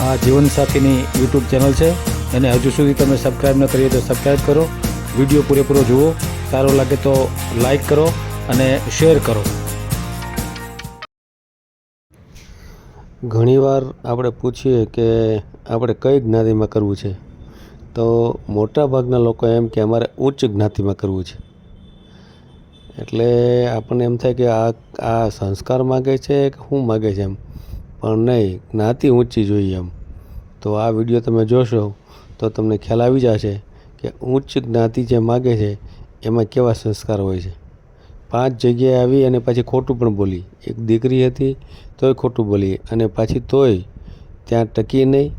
આ જીવનસાથીની YouTube channel છે. અને હજુ સુધી તમે સબસ્ક્રાઈબ ન કરીએ તો સબસ્ક્રાઈબ કરો. વીડિયો પૂરેપૂરો જુઓ. સારો લાગે તો લાઈક કરો અને શેર કરો. ઘણીવાર આપણે પૂછીએ કે આપણે કઈ જ્ઞાતિમાં કરવું છે? તો મોટા ભાગના લોકો એમ કે અમારે ઉચ્ચ જ્ઞાતિમાં કરવું છે. એટલે આપણને એમ થાય કે આ આ સંસ્કાર માગે છે કે શું માગે છે એમ? પણ નહીં, જ્ઞાતિ ઊંચી જોઈએ એમ. તો આ વીડિયો તમે જોશો તો તમને ખ્યાલ આવી જશે કે ઉચ્ચ જ્ઞાતિ જે માગે છે, એમાં કેવા સંસ્કાર હોય છે. પાંચ જગ્યાએ આવી અને પાછી ખોટું પણ બોલી. એક દીકરી હતી તોય ખોટું બોલી અને પાછી તોય ત્યાં ટકી નહીં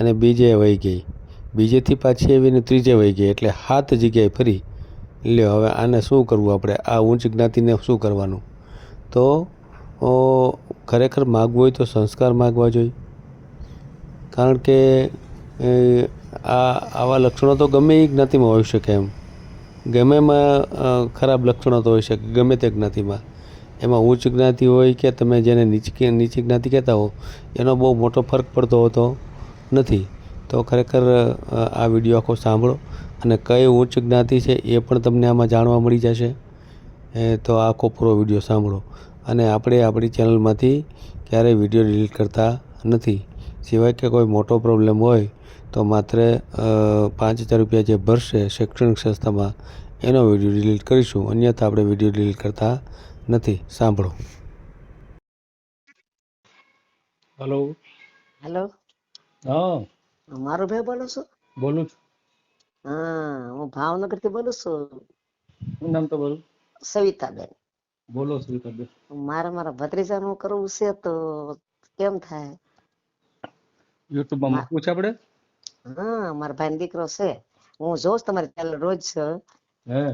અને બીજે વહી ગઈ. બીજેથી પાછી આવીને ત્રીજે વહી ગઈ એટલે સાત જગ્યાએ ફરી. લ્યો, હવે આને શું કરવું આપણે? આ ઊંચ જ્ઞાતિને શું કરવાનું? તો ખરેખર માગવું હોય તો સંસ્કાર માગવા જોઈએ. કારણ કે આ, આવા લક્ષણો તો ગમે એ જ્ઞાતિમાં હોઈ શકે એમ. ગમે એમાં ખરાબ લક્ષણો તો હોઈ શકે, ગમે તે જ્ઞાતિમાં. એમાં ઉચ્ચ જ્ઞાતિ હોય કે તમે જેને નીચી નીચી જ્ઞાતિ કહેતા હો, એનો બહુ મોટો ફરક પડતો હોતો નથી. તો ખરેખર આ વીડિયો આખો સાંભળો અને કઈ ઉચ્ચ જ્ઞાતિ છે એ પણ તમને આમાં જાણવા મળી જશે. તો આખો પૂરો વીડિયો સાંભળો. અને આપણે આપણી ચેનલમાંથી ક્યારેય વીડિયો ડિલીટ કરતા નથી. સિવાય કે કોઈ મોટો પ્રોબ્લેમ હોય તો માત્ર પાંચ હજાર રૂપિયા જે ભરશે શૈક્ષણિક સંસ્થામાં એનો વીડિયો ડિલીટ કરીશું. અન્યથા આપણે વીડિયો ડિલીટ કરતા નથી. સાંભળો. હલો હેલો હા. મારો ભાઈ બોલો છો? બોલું છું. હા હું ભાવનગરથી બોલું છું. નામ તો બોલું સવિતાબેન. બોલો સુલતાબેન મારે મારા ભત્રીજાનું કરવું છે તો કેમ થાય? યુટ્યુબમાં માં મૂકવું છે આપણે? હા મારા ભાઈ દીકરો છે. હું જોઉં તમારી ચેનલ રોજ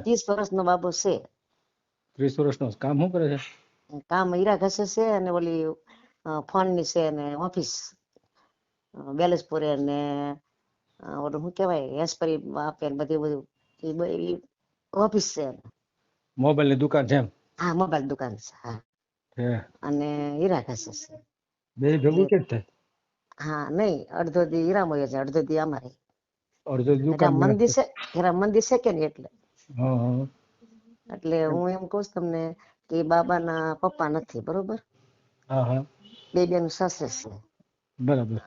ત્રીસ વર્ષનો બાબો છે. ત્રીસ વર્ષનો? કામ શું કરે છે? કામ હીરા ઘસે છે અને ઓલી ફોનની છે અને ઓફિસ. બેલેસપુરે ને ઓલું શું કેવાય એસપરી આપે ને બધું બધું. એ ઓફિસ છે. મોબાઈલની દુકાન છે એમ? હા મોબાઈલ દુકાન છે હા. અને હીરા ઘસે છે. બે ભેગું કેમ થાય? હા નહીં અડધો દી હીરામય છે અડધો દી અમારે. અડધો દુકાન મંદિર છે હીરા મંદિર છે કે નહીં એટલે? એટલે હું એમ કહું છું તમને કે બાબા બાબાના પપ્પા નથી બરોબર? બે બે બેન સાસરે છે. બરાબર.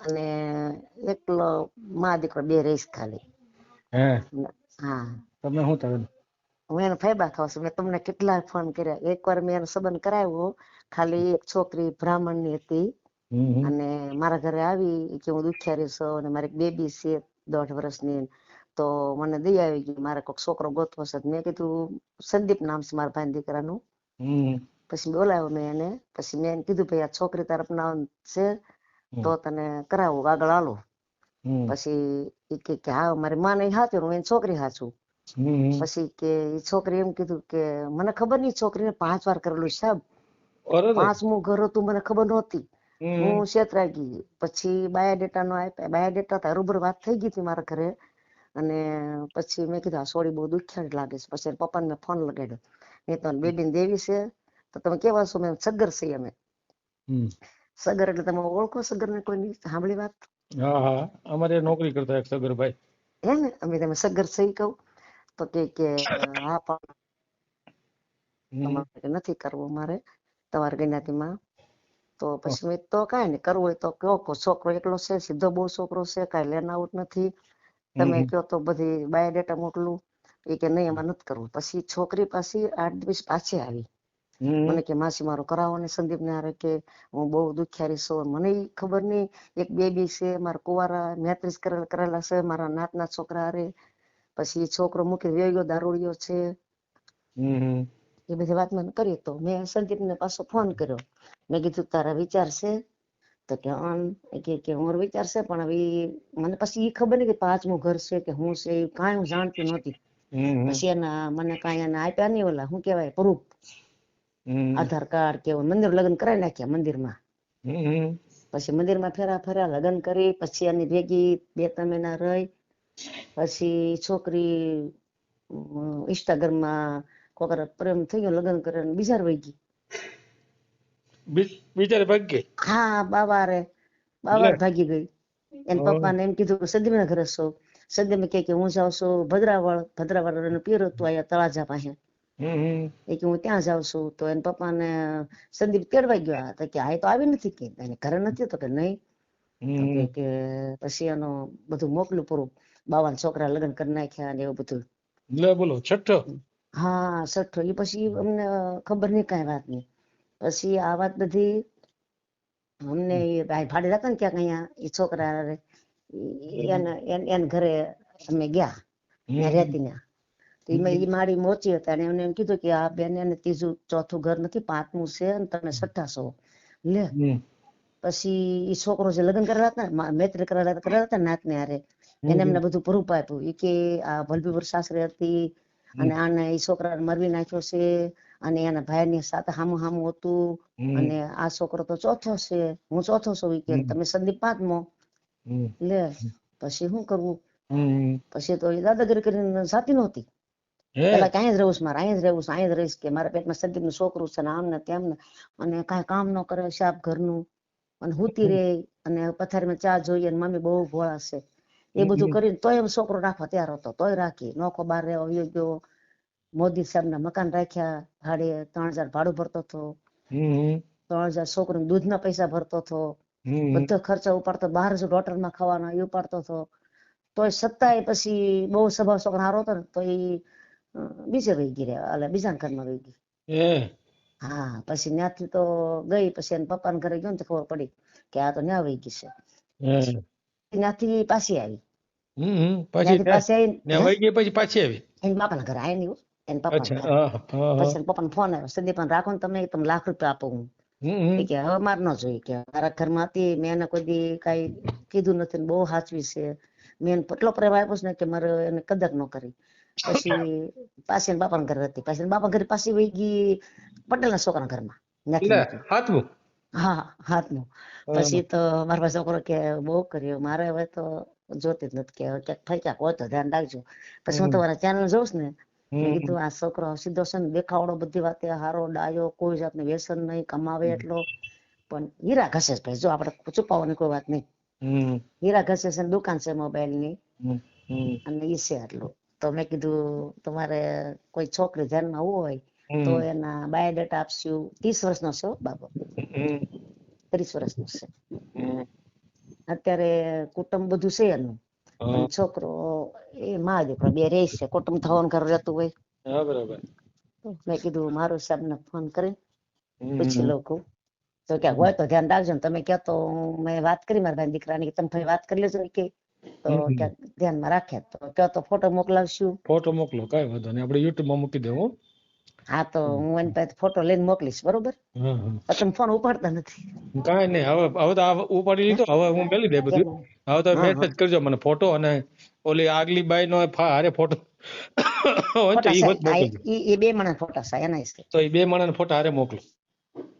અને એકલો મા દીકરો બે રહીશ ખાલી. હા? તમે શું થાય હું એને ફાયદા ખાવ છું. મેં તમને કેટલા ફોન કર્યા. એકવાર મેં એનો સંબંધ કરાવ્યો ખાલી એક છોકરી બ્રાહ્મણની હતી. અને મારા ઘરે આવી કે હું દુખિયારી છું અને મારી બેબી છે દોઢ વર્ષની. તો મને દઈ આવી ગઈ. મારે કોઈક છોકરો ગોતવો છે. મેં કીધું સંદીપ નામ છે મારા ભાઈ દીકરાનું. પછી બોલાવ્યો મેં એને. પછી મેં કીધું ભાઈ આ છોકરી તારે નામ છે. તો તને કરાવું. આગળ હાલો. પછી કે હા મારી માં નહીં હાચું હું એની છોકરી હાચું. પછી કે છોકરી એમ કીધું કે મને ખબર નહીં છોકરીને પાંચ વાર કરેલું સાહેબ. પાંચમું ઘર હતું મને ખબર નહોતી. હું છેતરાઈ ગઈ પછી બાયોડેટા નો આપ્યા બાયોડેટા તો હરુભર વાત થઈ ગઈ હતી મારા ઘરે. અને પછી મેં કીધું આ સોડી બહુ દુખ્યાળી લાગે છે. પછી પપ્પાને મેં ફોન લગાડ્યો. મેં તો બેબીને દેવી છે. તો તમે કેવા છો? મેં સગર છે અમે. સગર એટલે તમે ઓળખો સગર ને કોઈ સાંભળી વાત? હા હા. અમારે નોકરી કરતા એક સગરભાઈ. હે ને? અમે તમે સગર સહી કહું. તો કે કે હા પણ નથી કરવું મારે તમારે જ્ઞાતિમાં તો પછી મેં તો કાંઈ નહીં કરવું હોય તો કયો છોકરો એકલો છે સીધો બહુ છોકરો છે કાંઈ લેન આઉટ નથી. તમે કયો તો બધી બાયોડેટા મોકલું એ કે નહીં એમાં નથી કરવું. પછી છોકરી પાછી આઠ દિવસ પાછી આવી. મને કે માસી મારો કરાવો ને સંદીપ ને હારે કે હું બહુ દુખિયારી છું. મને ખબર નહીં એક બેબી છે મારા કુવારા મેત્રીસ કરેલા કરેલા છે મારા નાતના છોકરા હારે. પછી છોકરો મૂકી વયો ગયો દારૂડિયો છે. એ બધી વાત મને કરી તો મેં સંદીપ ને પાછો ફોન કર્યો. મેં કીધું તારા વિચાર છે? તો કે આમ કે કે મારો વિચાર છે પણ હવે મને પછી એ ખબર નહીં કે પાંચમું ઘર છે કે હું છે ઈ કાંઈ હું જાણતી નહોતી. પછી એના મને કાંઈ એને આપ્યા નહીં ઓલા શું કહેવાય પ્રૂફ આધાર કાર્ડ કે મંદિર લગ્ન કરાવી નાખ્યા મંદિરમાં. પછી મંદિરમાં ફેરા ફેરા લગ્ન કરી પછી એની ભેગી બે ત્રણ મહિના રહી. પછી છોકરી ઇન્સ્ટાગ્રામમાં કોક પ્રેમ થઈ ગયો લગ્ન કરીને બીજા વહી ગઈ બિચારે ભાગી? ગઈ હા બાબા રે બાવા ભાગી ગઈ. એન. પપ્પાને એમ કીધું કે ઘરે છો સદીમ કે કે હું જાઉં છું ભદ્રાવળ. ભદ્રાવળ એનું પીર હતું અહીંયા તળાજા પાસે. એ કે હું ત્યાં જાઉં છું. તો એને પપ્પાને સંદીપ તેડવા ગયો. તો કે આ તો આવી નથી કે એને ઘરે નથી તો કે નહીં. કે કે પછી એનો બધું મોકલું પૂરું. બાવાના છોકરા લગ્ન કરી નાખ્યા ને એવું બધું લે બોલો છઠ્ઠો હા સઠ્ઠો એ પછી અમને ખબર નહીં કઈ વાત નહીં પછી આ વાત બધી અમને એ ભાડે રહેતા ને ક્યાંક અહીંયા એ છોકરા એના ઘરે અમે ગયા ત્યાં રહેતી તો ઈ ઈ મારી મોચી હતા અને એમને એમ કીધું કે આ બેન એને ત્રીજું ચોથું ઘર નથી પાંચમું છે અને તમે છઠ્ઠા છો લે પછી ઈ છોકરો જે લગ્ન કરેલા હતા ને મૈત્રી કરેલા કરેલા હતા ને નાતને હારે એને એમને બધું પ્રૂફ આપ્યું. એ કે આ વલભીપુર સાસરે હતી અને આને એ છોકરાને મરવી નાખ્યો છે અને એના ભાઈની સાથે હામું હામું હતું અને આ છોકરો તો ચોથો છે. હું ચોથો છું કે. તમે સંદીપ પાંચમો. લે પછી શું કરવું? પછી તો એ દાદાગીરી કરીને જાતી નહોતી. પેલા કે અહીંયા જ રહું છું મારે અહીંયા જ રહેવું અહીંયા જ રહીશ કે મારા પેટમાં સંદીપનું છોકરું છે ને આમ ને તેમ ને અને કાંઈ કામ ન કરે શાપ ઘરનું. અને હુતી રે અને પથારીમાં ચા જોઈએ અને મમ્મી બહુ ભોળા છે. એ બધું. કરીને તોય એમ છોકરો રાખવા તૈયાર હતો. તોય રાખી. નોખો બાર રહેવા વયો ગયો મોદી સાહેબ ના મકાન રાખ્યા ભાડે ત્રણ હજાર ભાડું ભરતો હતો. ત્રણ હજાર દૂધ ના પૈસા ભરતો હતો. બધો ખર્ચો ઉપાડતો બહાર જ હોટલમાં ખાવાનો એ ઉપાડતો હતો. તોય છતાંય પછી બહુ સ્વભાવ છોકરો હારો હતો ને તો એ બીજે વહી ગઈ રહ્યા એટલે બીજા ઘરમાં વહી ગઈ. હા? પછી ત્યાંથી તો ગઈ પછી એના પપ્પાના ઘરે ગયો ને ખબર પડી કે આ તો ન્યા વહી ગઈ છે. ત્યાંથી પાછી આવી. હમ પછી ત્યાંથી પાછી ને આવી વહી ગઈ પછી પાછી આવી? એની બાપાના ઘરે આવી નહીં એના અચ્છા પપ્પાના હા ઘરે. હા હા. પછી પપ્પાનો ફોન આવ્યો. સંદીપ રાખો ને તમે તમે લાખ રૂપિયા આપો હું. હમ હમ. એ કે હવે મારે ન જોઈએ. કે મારા ઘરમાં હતી મેં એને કોઈ દી કાંઈ કીધું નથી ને બહુ સાચવી છે. મેં એને એટલો પ્રેમ આપ્યો છે ને કે મારે એને કદર ન કરી. પછી પાછી બાપાના ઘરે હતી. પાછી બાપા ઘરે પાછી વહી ગઈ પટેલના છોકરાના ઘરમાં ત્યાંથી લે નીકળી. હાથમું? હા હાથનું. પછી તો મારા પાસે છોકરો કે બહુ કર્યો. મારે હવે તો જોતી જ નથી કે ક્યાંક થઈ ક્યાંક હોય તો ધ્યાન રાખજો. પછી હું તમારા ચેનલ જોઉં ને કીધું આ છોકરો સીધો છે ને દેખાવડો બધી વાતે હારો ડાયો કોઈ જાતનું વ્યસન નહીં કમાવે એટલો. પણ હીરા ઘસે ભાઈ જો આપણે છુપાવવાની કોઈ વાત નહીં. હીરા ઘસે છે દુકાન છે મોબાઈલની અને ઈ છે આટલું. તો મેં કીધું તમારે કોઈ છોકરી ધ્યાનમાં હોય તો એના બાયોડેટા આપશું ત્રીસ વર્ષનો છે બાબો. ત્રીસ વર્ષનો છે. અત્યારે કુટુંબ બધું છે એનું. છોકરો એ માં દીકરો બે રહે છે. કુટુંબ થવાનું ઘર રહેતું હોય. બરાબર. મેં કીધું મારું સાહેબને ફોન કરી. પૂછી લઉં કહું. તો કે હોય તો ધ્યાન રાખજો ને. તમે કહો તો મેં વાત કરી મારા ભાઈ દીકરાની કે તમે વાત કરી લેજો ને કે. તો. ક્યાંક ધ્યાનમાં રાખ્યા તો કહો તો ફોટો મોકલાવશું. ફોટો મોકલો કઈ વાંધો નહીં. આપણે યુટ્યુબમાં મૂકી દેવું હા તો હું એને ફોટો લઈને મોકલીશ બરોબર? તમે ફોન ઉપાડતા નથી. કાંઈ નહીં હવે હવે તો આ ઉપાડી લીધો હવે હું મેલી દે બધું. હવે તો મેસેજ કરજો મને ફોટો અને ઓલી આગલી બાઈ નો હારે ફોટો એ બે મણા ફોટા છે એના તો એ બે મણા ફોટા હારે મોકલો.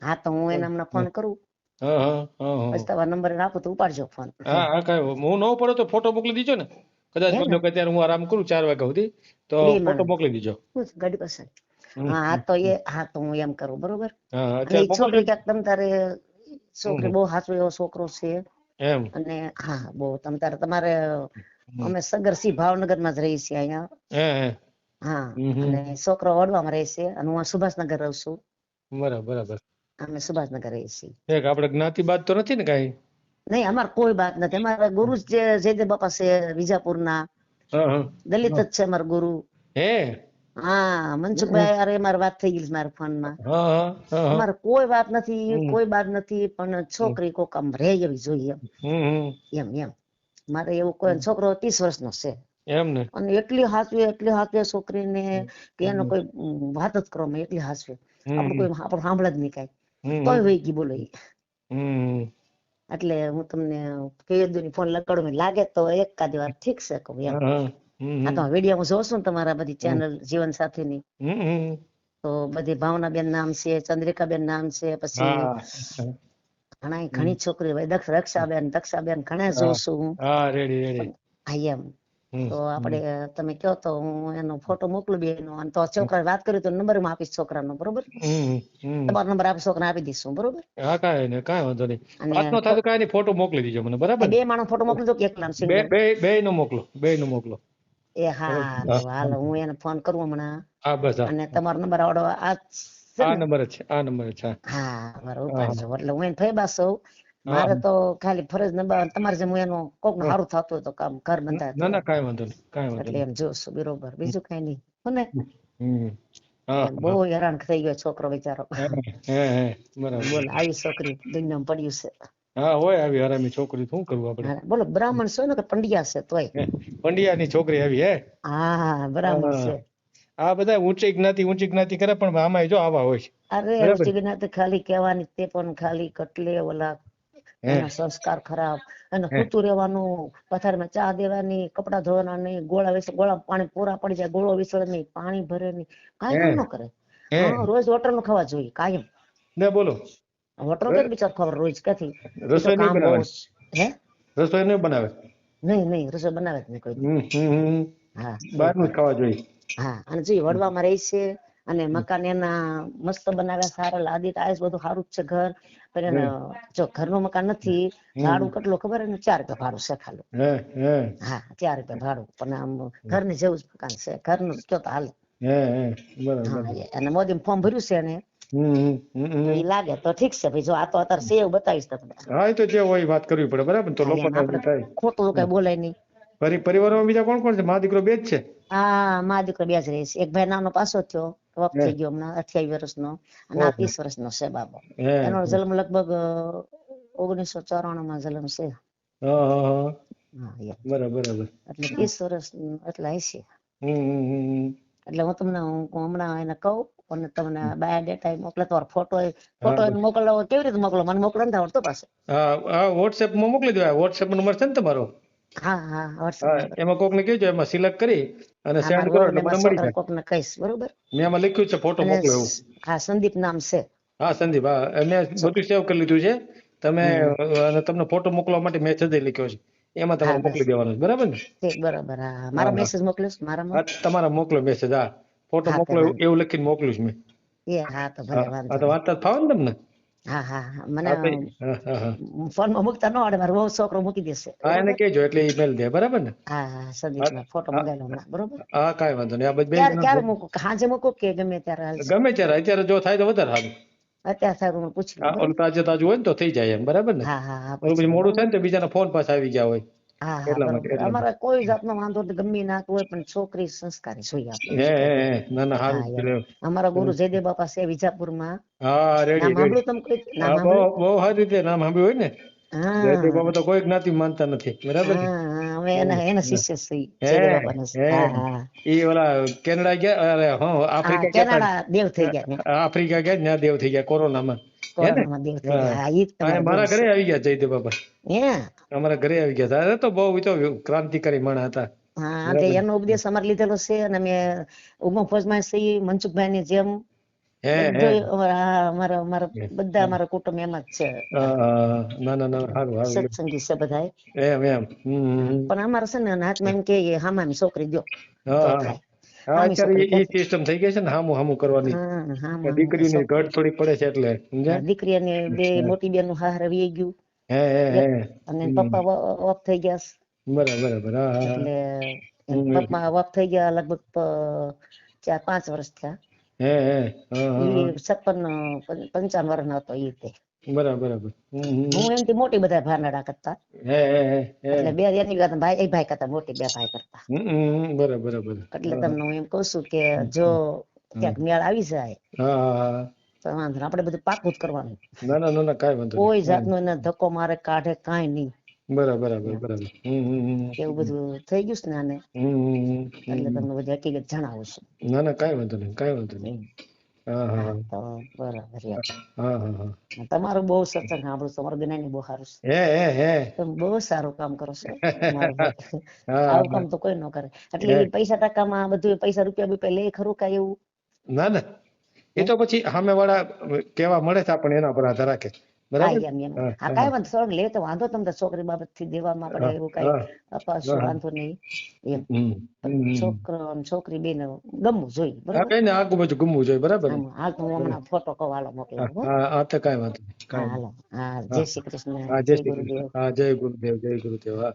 હા તો હું એના હમણાં ફોન કરું. હા હા હા હા. તમારો નંબર આપો તો ઉપાડજો ફોન હા હા કાંઈ હું ન પડો તો ફોટો મોકલી દીજો ને. કદાચ હે ને? સમજો કે અત્યારે હું આરામ કરું ચાર વાગ્યા સુધી તો ફોટો મોકલી દીજો. શું છે? હા તો એ હા તો હું એમ કરું બરોબર? અને છોકરી ક્યાંક તમ તારે છોકરી બહુ હાસુ એવો છોકરો છે. એમ. અને હા બહુ તમ તારે તમારે અમે સગરસી ભાવનગરમાં જ રહી છીએ અહીંયા. હે. અને છોકરો વડવામાં રહે છે અને હું સુભાષનગર રહું છું. બરાબર બરાબર. અમે સુભાષનગર રહીએ છીએ. એક આપણે જ્ઞાતિવાદ તો નથી ને કાંઈ? નહીં અમારે કોઈ વાત નથી. અમારા ગુરુ જ જયદેવ બાપા છે વિજાપુર હા. દલિત જ છે અમારા ગુરુ. હે? હા મનસુખભાઈ અરે મારી વાત થઈ ગઈ મારા ફોનમાં કોઈ વાત નથી કોઈ વાત નથી પણ છોકરી કોક આમ રે એવી જોઈએ એમ. એમ મારે એવું કોઈ છોકરો ત્રીસ વર્ષનો છે. અને એટલી હાસવી એટલી હાચવે છોકરીને કે એનો કોઈ વાત જ કરો માં એટલી હાસવી હમ કોઈ આપણું સાંભળે જ નહીં કાંઈ. તોય વહી ગઈ બોલો એટલે હું તમને કહી દઉં ફોન લગાડું લાગે તો એકાદી વાર ઠીક છે કહું એમ. આ તો વીડિયો હું જોઉં છું તમારા બધી ચેનલ જીવન સાથીની. તો બધી ભાવના બેન નામ છે ચંદ્રિકા બેન નામ છે પછી ઘણા ઘણી છોકરી હોય. દક્ષ રક્ષાબેન દક્ષાબેન ઘણા જોઉં છું હું. હા એમ. તો આપણે તમે કહો તો હું એનો ફોટો મોકલું બેનો. અને તો છોકરા વાત કરી તો નંબરમાં આપીશ છોકરાનો બરોબર? હમ, હમ. તમારો નંબર આપી છોકરા આપી દઈશું બરોબર? હા કાંઈ નહીં કાંઈ વાંધો નહીં. અને વાત થાય તો કાંઈ નહીં ફોટો મોકલી દીજો મને બરાબર બે માણસ ફોટો મોકલી દો કે એકલા બે બે બે નો મોકલો બે નો મોકલો. એ હા હાલો હું એને ફોન કરું હમણાં. હા બસ અને તમારો નંબર આવડો આ આ નંબર છે આ નંબર છે હા. હા મારો ઉપાડજો એટલે હું એને ફેબા સૌ મારે તો ખાલી ફરજ નંબર તમારે જેમ એનું કોક સારું થતું હોય તો કામ ઘર બંધાય ના ના કાંઈ વાંધો નહીં કાંઈ વાંધો એટલે એમ જોશું બરોબર. બીજું કઈ નહીં હો ને? બહુ હેરાન થઈ ગયો છોકરો બિચારો. હે હે હે બોલ આવી છોકરી દુનિયામાં પડ્યું છે હા હોય આવી હરામી છોકરી શું કરવું આપણે? બોલો બ્રાહ્મણ છો ને કે પંડ્યા છે તોય? હે, પંડ્યાની છોકરી આવી હે? હા બ્રાહ્મણ છે. આ બધા ઊંચી જ્ઞાતિ ઊંચી જ્ઞાતિ કરે પણ આમાં જો આવા હોય અરે ઊંચી જ્ઞાતિ ખાલી કહેવાની તે પણ ખાલી કટલે ઓલા એના સંસ્કાર ખરાબ. અને સૂતું રહેવાનું પથારીમાં ચા દેવાની કપડા ધોવાના નહીં ગોળા વિશે ગોળા પાણી પૂરા પડી જાય ગોળો વિસળે નહીં પાણી ભરે નહીં કાંઈ ન કરે. રોજ હોટલનું ખાવા જોઈએ કાયમ. ને બોલો. હોટલ કે બિચાર ખબર રોજ ક્યાંથી? રસોઈ નહીં બનાવે? હે? રસોઈ નહીં બનાવે? નહીં નહીં રસોઈ બનાવે જ નહીં કોઈ. હા. બહારનું જ ખાવા જોઈએ. હા અને જોઈએ વડવામાં રહે છે અને મકાન એના મસ્ત બનાવ્યા સારા લાદી ટાઇલ્સ બધું સારું જ છે ઘર. પણ એને જો ઘરનું મકાન નથી ભાડું કેટલું ખબર? એને ચાર રૂપિયા ભાડું છે ખાલી. હે ચાર રૂપિયા ભાડું. પણ આમ ઘરની જેવું જ મકાન છે. ઘરનું જ તો હાલે. અને મોદી ફોર્મ ભર્યું છે એને. એ લાગે તો ઠીક છે ભાઈ જો આ તો અત્યારે સેવ બતાવીશ તમને. હા એ તો જે હોય વાત કરવી પડે બરાબર તો લોકો ખોટું કઈ બોલાય નહીં. પરી પરિવારમાં બીજા કોણ કોણ છે? મા દીકરો બે જ છે? હા મા દીકરો બે જ રહે છે. એક ભાઈ નાનો પાસો થયો વફ થઈ ગયો હમણાં અઠ્યાવીસ વર્ષનો અને આ ત્રીસ વર્ષનો છે બાબો. એનો જન્મ લગભગ ઓગણીસો ચોરાણું માં જન્મ છે. બરાબર બરાબર. એટલે ત્રીસ વર્ષ એટલે હમ હમ. એટલે હું તમને હું હમણાં એને કહું અને તમને બાયોડેટા મોકલે તમારો ફોટો ફોટો મોકલો કેવી રીતે મોકલો મને મોકલો નથી આવડતો પાસે હા માં મોકલી દો. વોટ્સએપ નંબર છે ને તમારો? હા હા વોટ્સએપ એમાં કોકને કહેજો એમાં સિલેક્ટ કરી અને સેન્ડ કરો એટલે મને મળી જાય. કોક ને કહીશ બરોબર? મેં એમાં લખ્યું છે ફોટો મોકલો એવું. હા સંદીપ નામ છે. હા સંદીપ હા મેં બધું સેવ કરી લીધું છે. તમે તમને ફોટો મોકલવા માટે મેસેજ લખ્યો છે. એમાં તમારે મોકલી દેવાનો છે. બરાબર ને? બરાબર હા મારો મેસેજ મોકલીશ મારા તમારા મોકલો મેસેજ હા. ફોટો મોકલો એવું- લખીને મોકલું મેં. એ હા તો ભલે વાંધો તો વાંચતા જ ને તમને? હા હા મને ફોનમાં મૂકતા ન આવડે મારો બહુ છોકરો મૂકી દેશે. હા એને કહેજો એટલે દે બરાબર ને? હા હા સંદીપ ફોટો મંગાવેલો હમણાં બરોબર? હા કાંઈ વાંધો નહીં. આ બધી ક્યારે મૂકું? સાંજે મૂકું કે ગમે ત્યારે ગમે ત્યારે અત્યારે જો થાય તો વધારે સારું. અત્યારે સારું હું પૂછી લઉં ઓલું તાજે તાજું હોય ને તો થઈ જાય એમ બરાબર ને? હા હા હા પછી મોડું થાય ને તો બીજાના ફોન પાસે આવી ગયા હોય. હા હા અમારે કોઈ જાતનો વાંધો ગમી ગમે ના હોય પણ છોકરી સંસ્કારી જોઈએ આપણે. ના ના સારું અમારા ગુરુ જયદેવ બાપા છે વિજાપુરમાં. હા રેડી નામ સાંભળ્યું તમે કોઈ? નામ બહુ સાંભળ્યું? બહુ સારી રીતે નામ સાંભળ્યું હોય ને. જયદેવ બાબા તો કોઈ જ્ઞાતિ માનતા નથી. બરાબર અમે એના એના શિષ્ય છીએ હે જયદેવ બાપાના હે. હા હા. ઈ ઓલા કેનેડા ગયા? અરે હા હા આફ્રિકા કેનેડા દેવ થઈ ગયા આફ્રિકા ગયા ત્યાં દેવ થઈ ગયા કોરોનામાં. હે ને? કોરોનામાં દેવ થઈ ગયા. હા. ઈ જ હા, તમારા મારા ઘરે આવી ગયા જયદેવ બાબા. અમારા ઘરે આવી ગયા હતા. તો બહુ તો ક્રાંતિકારી માણસ હતા. હા એનો ઉપદેશ અમારે લીધેલો છે અને અમે ઉમો ફોજમાં મનસુખભાઈ ની જેમ અમારા બધા અમારા કુટુંબ એમ જ છે હા, ના ના ના સારું સારું સત્સંગી છે બધાય એમ એમ હમ, હમ. પણ અમારે છે ને હાથમાં એમ કે હામામી છોકરી સિસ્ટમ થઈ ગઈ છે ને હામું હામું કરવાની ઘટ થોડી પડે છે એટલે દીકરીને બે મોટી બેનનું હાર વી ગયું હે હે હે અને પપ્પા ઓફ થઈ ગયા બરાબર હા એટલે પપ્પા ઓફ થઈ ગયા લગભગ ચાર પાંચ વર્ષ થયા હે હે હા હા ઈ છપ્પન પં- પંચાવન વર્ષ નો હતો ઈ તે. બરાબર બરાબર. હમ, હમ. હું એમથી મોટી બધા ભાનડા કરતા. હે હે એટલે બે એની કરતા ભાઈ એક ભાઈ કરતા મોટી બે ભાઈ કરતા. બરાબર બરાબર. એટલે તમને હું એમ કઉ છું કે જો ક્યાંક મેળ આવી જાય તો વાંધો આપણે બધું પાકું જ કરવાનું. ના ના ના વાંધો કોઈ જાતનો એને ધક્કો મારે કાઢે કાઈ નહીં. બરાબર બરાબર. એવું બધું થઈ ગયું છે ને આને. એટલે તમને બધી હકીકત જણાવું છું. ના ના કાંઈ વાંધો નહીં કાંઈ વાંધો નહીં. તમારું બહુ સત્સંગ સાંભળું તમારું જ્ઞાની બહુ સારું છે. હે હે હે. તમે બહુ સારું કામ કરો છો. આવું કામ તો કોઈ ન કરે. એટલે પૈસા ટકામાં બધું પૈસા રૂપિયા રૂપિયા લે ખરું કાંઈ એવું? ના ના. એ તો પછી સામે વાળા કેવા મળે છે આપણને એના પર આધાર રાખે. બરાબર? એમ એમ. હા, હા હા. કાંઈ વાંધો સોળ લે તો વાંધો તમને છોકરી બાબત દેવામાં પડે એવું કાંઈ હા, વાંધો નહીં. એમ. હમ, હમ, હમ. છોકરો છોકરી બેન ગમવું જોઈએ બરાબર? કઈ ને આગુ બાજુ ગમવું જોઈએ બરાબર? હાલ તો હું હમણાં ફોટો કહું હાલો હા તો કાંઈ વાંધો હા હાલો. હા હા. જય શ્રી કૃષ્ણ. જય જય ગુરુદેવ. હા જય ગુરુદેવ જય ગુરુદેવ હા.